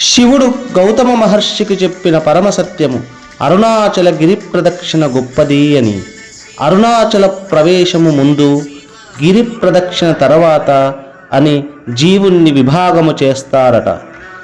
శివుడు గౌతమ మహర్షికి చెప్పిన పరమసత్యము అరుణాచల గిరి ప్రదక్షిణ గొప్పది అని. అరుణాచల ప్రవేశము ముందు గిరి ప్రదక్షిణ తర్వాత అని జీవుణ్ణి విభాగము చేస్తారట.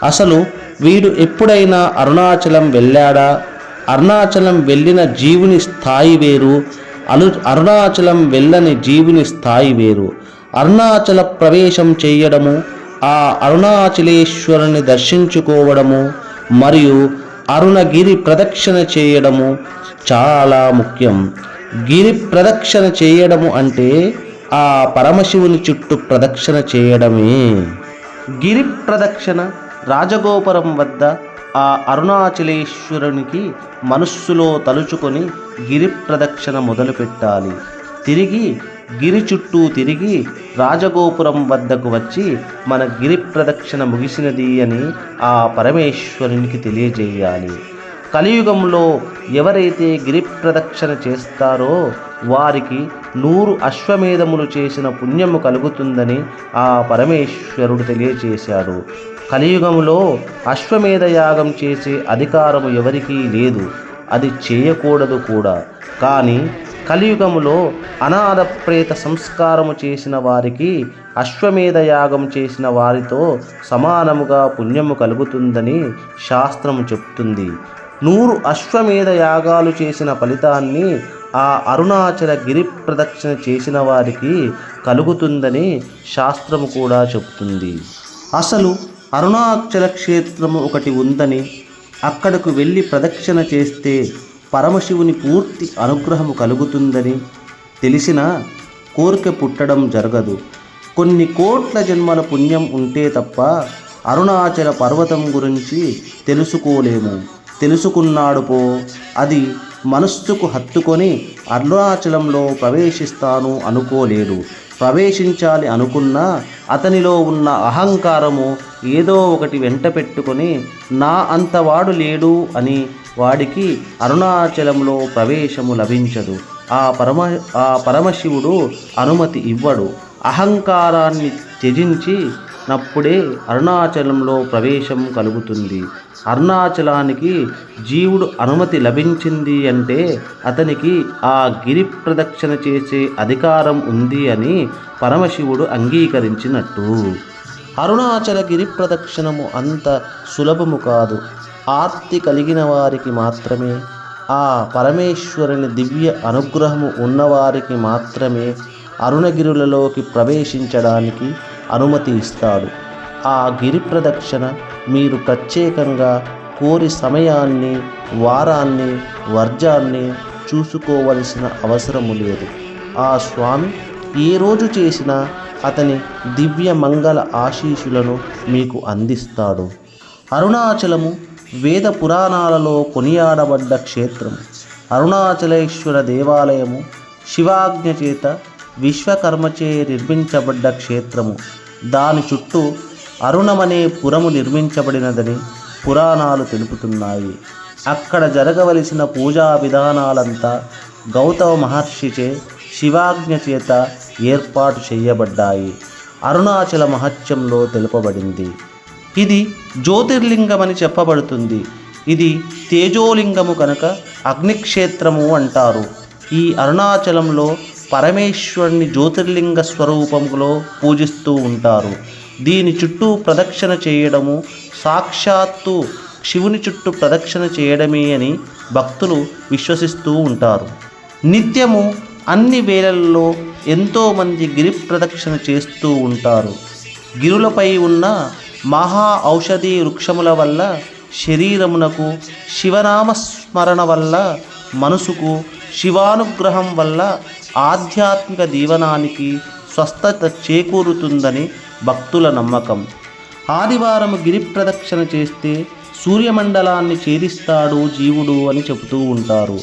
అసలు వీడు ఎప్పుడైనా అరుణాచలం వెళ్ళాడా? అరుణాచలం వెళ్ళిన జీవుని స్థాయి వేరు అను అరుణాచలం వెళ్ళని జీవుని స్థాయి వేరు. అరుణాచల ప్రవేశం చేయడము ఆ అరుణాచలేశ్వరుని దర్శించుకోవడము మరియు అరుణగిరి ప్రదక్షిణ చేయడము చాలా ముఖ్యం. గిరి ప్రదక్షిణ చేయడము అంటే ఆ పరమశివుని చుట్టూ ప్రదక్షిణ చేయడమే. గిరి ప్రదక్షిణ రాజగోపురం వద్ద ఆ అరుణాచలేశ్వరునికి మనస్సులో తలుచుకొని గిరి ప్రదక్షిణ మొదలుపెట్టాలి. తిరిగి గిరి చుట్టూ తిరిగి రాజగోపురం వద్దకు వచ్చి మన గిరి ప్రదక్షిణ ముగిసినది అని ఆ పరమేశ్వరునికి తెలియజేయాలి. కలియుగంలో ఎవరైతే గిరి ప్రదక్షిణ చేస్తారో వారికి నూరు అశ్వమేధములు చేసిన పుణ్యము కలుగుతుందని ఆ పరమేశ్వరుడు తెలియచేశాడు కలియుగంలో అశ్వమేధ యాగం చేసే అధికారము ఎవరికీ లేదు. అది చేయకూడదు కూడా. కానీ కలియుగములో అనాథ ప్రేత సంస్కారము చేసిన వారికి అశ్వమేధ యాగం చేసిన వారితో సమానముగా పుణ్యము కలుగుతుందని శాస్త్రము చెప్తుంది. నూరు అశ్వమేధ యాగాలు చేసిన ఫలితాన్ని ఆ అరుణాచల గిరి ప్రదక్షిణ చేసిన వారికి కలుగుతుందని శాస్త్రము కూడా చెప్తుంది. అసలు అరుణాచల క్షేత్రము ఒకటి ఉందని అక్కడకు వెళ్ళి ప్రదక్షిణ చేస్తే పరమశివుని పూర్తి అనుగ్రహము కలుగుతుందని తెలిసిన కోరిక పుట్టడం జరగదు. కొన్ని కోట్ల జన్మల పుణ్యం ఉంటే తప్ప అరుణాచల పర్వతం గురించి తెలుసుకోలేము. తెలుసుకున్నాడు పో అది మనస్సుకు హత్తుకొని అరుణాచలంలో ప్రవేశిస్తాను అనుకోలేడు ప్రవేశించాలి అనుకున్నా అతనిలో ఉన్న అహంకారము ఏదో ఒకటి వెంట పెట్టుకొని నా అంతవాడు లేడు అని వాడికి అరుణాచలంలో ప్రవేశము లభించదు. ఆ పరమ ఆ పరమశివుడు అనుమతి ఇవ్వడు. అహంకారాన్ని త్యజించి నప్పుడే అరుణాచలంలో ప్రవేశం కలుగుతుంది. అరుణాచలానికి జీవుడు అనుమతి లభించింది అంటే అతనికి ఆ గిరి ప్రదక్షిణ చేసే అధికారం ఉంది అని పరమశివుడు అంగీకరించినట్టు. అరుణాచల గిరి ప్రదక్షిణము అంత సులభము కాదు. ఆర్తి కలిగిన వారికి మాత్రమే ఆ పరమేశ్వరుని దివ్య అనుగ్రహము ఉన్నవారికి మాత్రమే అరుణగిరులలోకి ప్రవేశించడానికి అనుమతి ఇస్తాడు. ఆ గిరి ప్రదక్షిణ మీరు ప్రత్యేకంగా కోరి సమయాన్ని వారాన్ని వర్జాన్ని చూసుకోవలసిన అవసరము లేదు. ఆ స్వామి ఏ రోజు చేసినా అతని దివ్య మంగళ ఆశీషులను మీకు అందిస్తాడు. అరుణాచలము వేద పురాణాలలో కొనియాడబడ్డ క్షేత్రం అరుణాచలేశ్వర దేవాలయము శివాజ్ఞ చేత విశ్వకర్మచే నిర్మించబడ్డ క్షేత్రము. దాని చుట్టూ అరుణమనే పురము నిర్మించబడినదని పురాణాలు తెలుపుతున్నాయి. అక్కడ జరగవలసిన పూజా విధానాలంతా గౌతమ మహర్షిచే శివాజ్ఞ చేత ఏర్పాటు చేయబడ్డాయి. అరుణాచల మహత్యంలో తెలుపబడింది. ఇది జ్యోతిర్లింగమని చెప్పబడుతుంది. ఇది తేజోలింగము కనుక అగ్నిక్షేత్రము అంటారు. ఈ అరుణాచలంలో పరమేశ్వరుని జ్యోతిర్లింగ స్వరూపంలో పూజిస్తూ ఉంటారు. దీని చుట్టూ ప్రదక్షిణ చేయడము సాక్షాత్తు శివుని చుట్టూ ప్రదక్షిణ చేయడమే అని భక్తులు విశ్వసిస్తూ ఉంటారు. నిత్యము అన్ని వేళల్లో ఎంతోమంది గిరి ప్రదక్షిణ చేస్తూ ఉంటారు. గిరులపై ఉన్న మహా ఔషధి వృక్షముల వల్ల శరీరమునకు శివనామస్మరణ వల్ల మనసుకు శివానుగ్రహం వల్ల ఆధ్యాత్మిక దీవనానికి స్వస్థత చేకూరుతుందని భక్తుల నమ్మకం. ఆదివారం గిరి ప్రదక్షిణ చేస్తే సూర్యమండలాన్ని ఛేదిస్తాడు జీవుడు అని చెబుతూ ఉంటారు.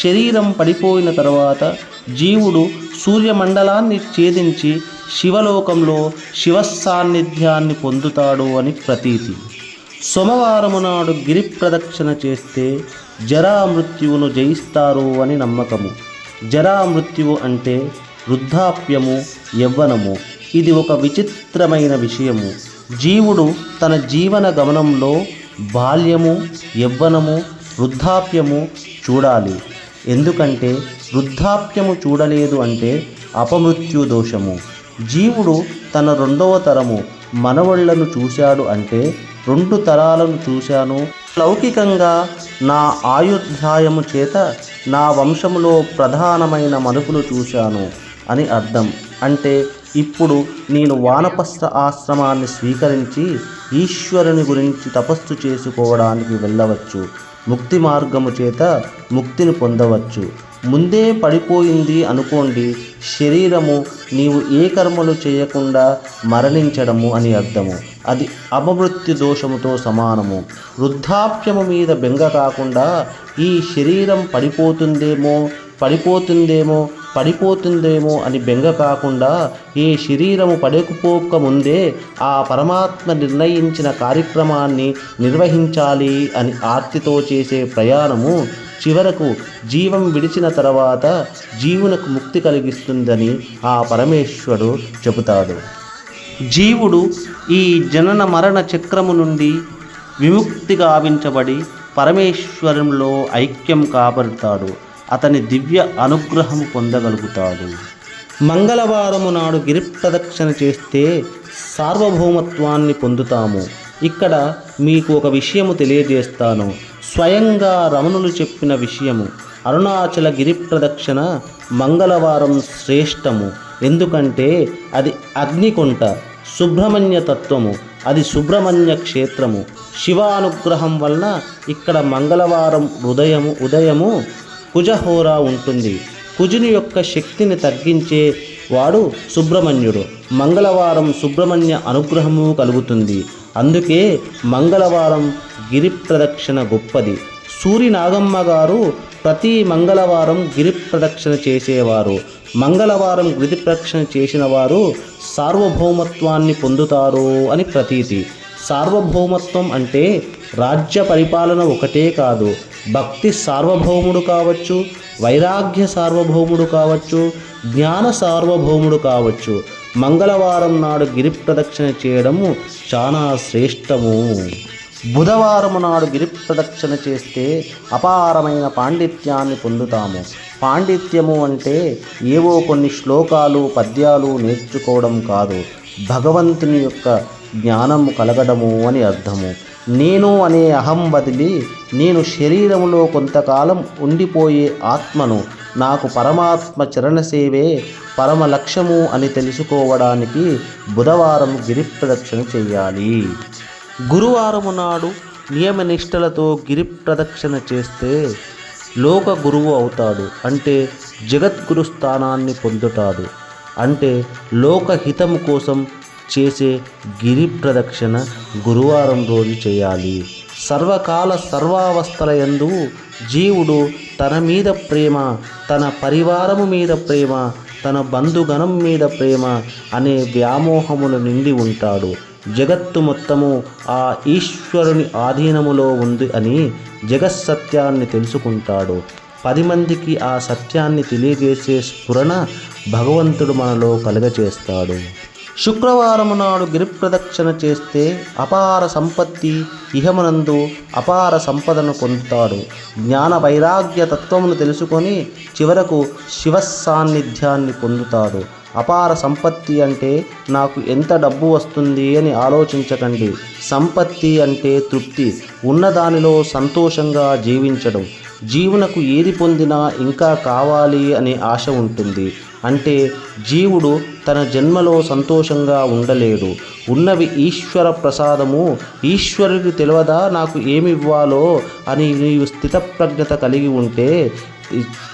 శరీరం పడిపోయిన తర్వాత జీవుడు సూర్యమండలాన్ని ఛేదించి శివలోకంలో శివ సాన్నిధ్యాన్ని పొందుతాడు అని ప్రతీతి. సోమవారము నాడు గిరి ప్రదక్షిణ చేస్తే జరామృత్యువును జయిస్తారు అని నమ్మకము. జరామృత్యువు అంటే వృద్ధాప్యము యవ్వనము. ఇది ఒక విచిత్రమైన విషయము. జీవుడు తన జీవన గమనంలో బాల్యము యవ్వనము వృద్ధాప్యము చూడాలి. ఎందుకంటే వృద్ధాప్యము చూడలేదు అంటే అపమృత్యు దోషము. జీవుడు తన రెండవ తరము మనవళ్ళను చూశాడు అంటే రెండు తరాలను చూశాను. లౌకికంగా నా ఆయుధ్యాయము చేత నా వంశములో ప్రధానమైన మనుపులు చూశాను అని అర్థం. అంటే ఇప్పుడు నేను వానపస్త్ర ఆశ్రమాన్ని స్వీకరించి ఈశ్వరుని గురించి తపస్సు చేసుకోవడానికి వెళ్ళవచ్చు. ముక్తి మార్గము చేత ముక్తిని పొందవచ్చు. ముందే పడిపోయింది అనుకోండి శరీరము నీవు ఏ కర్మలు చేయకుండా మరణించడము అని అర్థము. అది అపమృత్యు దోషముతో సమానము. వృద్ధాప్యము మీద బెంగ కాకుండా ఈ శరీరం పడిపోతుందేమో పడిపోతుందేమో పడిపోతుందేమో అని బెంగ కాకుండా ఈ శరీరము పడకపోక ముందే ఆ పరమాత్మ నిర్ణయించిన కార్యక్రమాన్ని నిర్వహించాలి అని ఆర్తితో చేసే ప్రయాణము చివరకు జీవం విడిచిన తర్వాత జీవునకు ముక్తి కలిగిస్తుందని ఆ పరమేశ్వరుడు చెబుతాడు. జీవుడు ఈ జనన మరణ చక్రము నుండి విముక్తి గావించబడి పరమేశ్వరంలో ఐక్యం కాబడతాడు అతని దివ్య అనుగ్రహం పొందగలుగుతాడు. మంగళవారము నాడు గిరి ప్రదక్షిణ చేస్తే సార్వభౌమత్వాన్ని పొందుతాము. ఇక్కడ మీకు ఒక విషయము తెలియజేస్తాను. స్వయంగా రమణులు చెప్పిన విషయము. అరుణాచల గిరి ప్రదక్షిణ మంగళవారం శ్రేష్టము. ఎందుకంటే అది అగ్నికుంట సుబ్రహ్మణ్య తత్వము. అది సుబ్రహ్మణ్య క్షేత్రము. శివానుగ్రహం వలన ఇక్కడ మంగళవారం ఉదయము ఉదయము కుజహోరా ఉంటుంది. కుజుని యొక్క శక్తిని తగ్గించే వాడు సుబ్రహ్మణ్యుడు. మంగళవారం సుబ్రహ్మణ్య అనుగ్రహము కలుగుతుంది. అందుకే మంగళవారం గిరి ప్రదక్షిణ గొప్పది. సూరి నాగమ్మ గారు ప్రతి మంగళవారం గిరి ప్రదక్షిణ చేసేవారు. మంగళవారం గిరి ప్రదక్షిణ చేసిన వారు సార్వభౌమత్వాన్ని పొందుతారు అని ప్రతీతి. సార్వభౌమత్వం అంటే రాజ్య పరిపాలన ఒకటే కాదు భక్తి సార్వభౌముడు కావచ్చు వైరాగ్య సార్వభౌముడు కావచ్చు జ్ఞాన సార్వభౌముడు కావచ్చు మంగళవారం నాడు గిరి ప్రదక్షిణ చేయడము చాలా శ్రేష్టము. బుధవారం నాడు గిరి ప్రదక్షిణ చేస్తే అపారమైన పాండిత్యాన్ని పొందుతాము. పాండిత్యము అంటే ఏవో కొన్ని శ్లోకాలు పద్యాలు నేర్చుకోవడం కాదు భగవంతుని యొక్క జ్ఞానము కలగడము అని అర్థము. నేను అనే అహం బదిలి నేను శరీరంలో కొంతకాలం ఉండిపోయే ఆత్మను నాకు పరమాత్మ చరణసేవే పరమ లక్ష్యము అని తెలుసుకోవడానికి బుధవారం గిరి ప్రదక్షిణ చేయాలి. గురువారము నాడు నియమనిష్టలతో గిరి ప్రదక్షిణ చేస్తే లోక గురువు అవుతాడు అంటే జగద్గురు స్థానాన్ని పొందుతాడు అంటే లోకహితం కోసం చేసే గిరి ప్రదక్షిణ గురువారం రోజు చేయాలి. సర్వకాల సర్వావస్థల యందు జీవుడు తన మీద ప్రేమ తన పరివారము మీద ప్రేమ తన బంధుగణం మీద ప్రేమ అనే వ్యామోహములు నిండి ఉంటాడు. జగత్తు మొత్తము ఆ ఈశ్వరుని ఆధీనములో ఉంది అని జగత్సత్యాన్ని తెలుసుకుంటాడు. పది మందికి ఆ సత్యాన్ని తెలియజేసే స్ఫురణ భగవంతుడు మనలో కలుగచేస్తాడు శుక్రవారం నాడు గిరి ప్రదక్షిణ చేస్తే అపార సంపత్తి ఇహమనందు అపార సంపదను పొందుతాడు. జ్ఞాన వైరాగ్య తత్వమును తెలుసుకొని చివరకు శివ సాన్నిధ్యాన్ని పొందుతాడు. అపార సంపత్తి అంటే నాకు ఎంత డబ్బు వస్తుంది అని ఆలోచించకండి. సంపత్తి అంటే తృప్తి ఉన్నదానిలో సంతోషంగా జీవించడం. జీవనకు ఏది పొందినా ఇంకా కావాలి అనే ఆశ ఉంటుంది. అంటే జీవుడు తన జన్మలో సంతోషంగా ఉండలేడు. ఉన్నవి ఈశ్వర ప్రసాదము. ఈశ్వరుడికి తెలియదా నాకు ఏమి ఇవ్వాలో అని నీవు స్థితప్రజ్ఞత కలిగి ఉంటే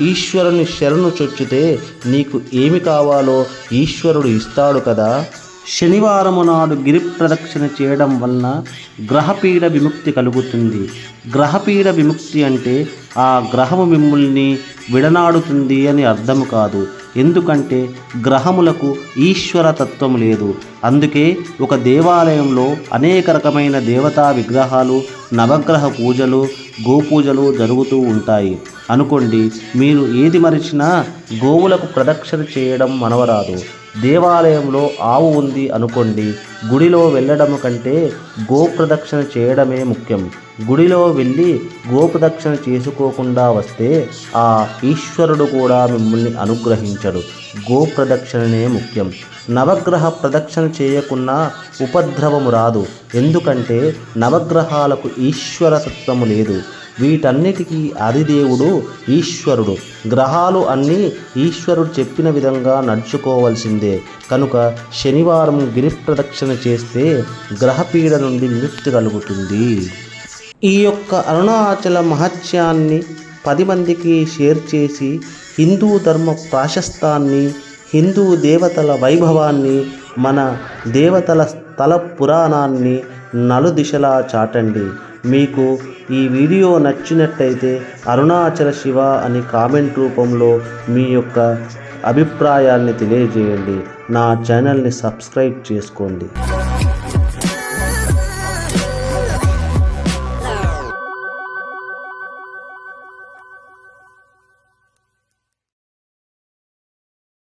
ఈశ్వరుని శరణు చొచ్చితే నీకు ఏమి కావాలో ఈశ్వరుడు ఇస్తాడు కదా? శనివారము నాడు గిరి ప్రదక్షిణ చేయడం వలన గ్రహపీడ విముక్తి కలుగుతుంది. గ్రహపీడ విముక్తి అంటే ఆ గ్రహము మిమ్మల్ని విడనాడుతుంది అని అర్థం కాదు. ఎందుకంటే గ్రహములకు ఈశ్వరతత్వం లేదు. అందుకే ఒక దేవాలయంలో అనేక రకమైన దేవతా విగ్రహాలు నవగ్రహ పూజలు గోపూజలు జరుగుతూ ఉంటాయి. అనుకోండి మీరు ఏది మరిచినా గోవులకు ప్రదక్షిణ చేయడం మనవరాదు. దేవాలయంలో ఆవు ఉంది అనుకోండి గుడిలో వెళ్ళడం కంటే గోప్రదక్షిణ చేయడమే ముఖ్యం. గుడిలో వెళ్ళి గోప్రదక్షిణ చేసుకోకుండా వస్తే ఆ ఈశ్వరుడు కూడా మిమ్మల్ని అనుగ్రహించడు. గోప్రదక్షిణనే ముఖ్యం. నవగ్రహ ప్రదక్షిణ చేయకున్నా ఉపద్రవము రాదు. ఎందుకంటే నవగ్రహాలకు ఈశ్వర సత్వము లేదు. వీటన్నిటికీ అధిదేవుడు ఈశ్వరుడు. గ్రహాలు అన్నీ ఈశ్వరుడు చెప్పిన విధంగా నడుచుకోవలసిందే. కనుక శనివారం గిరి ప్రదక్షిణ చేస్తే గ్రహపీడ నుండి విముక్తి కలుగుతుంది. ఈ యొక్క అరుణాచల మహత్యాన్ని పది మందికి షేర్ చేసి హిందూ ధర్మ ప్రాశస్తాన్ని హిందూ దేవతల వైభవాన్ని మన దేవతల స్థల పురాణాన్ని నలుదిశలా చాటండి. మీకు ఈ వీడియో నచ్చినట్టయితే అరుణాచల శివ అని కామెంట్ రూపంలో మీ యొక్క అభిప్రాయాన్ని తెలియజేయండి. నా ఛానల్ని సబ్స్క్రైబ్ చేసుకోండి.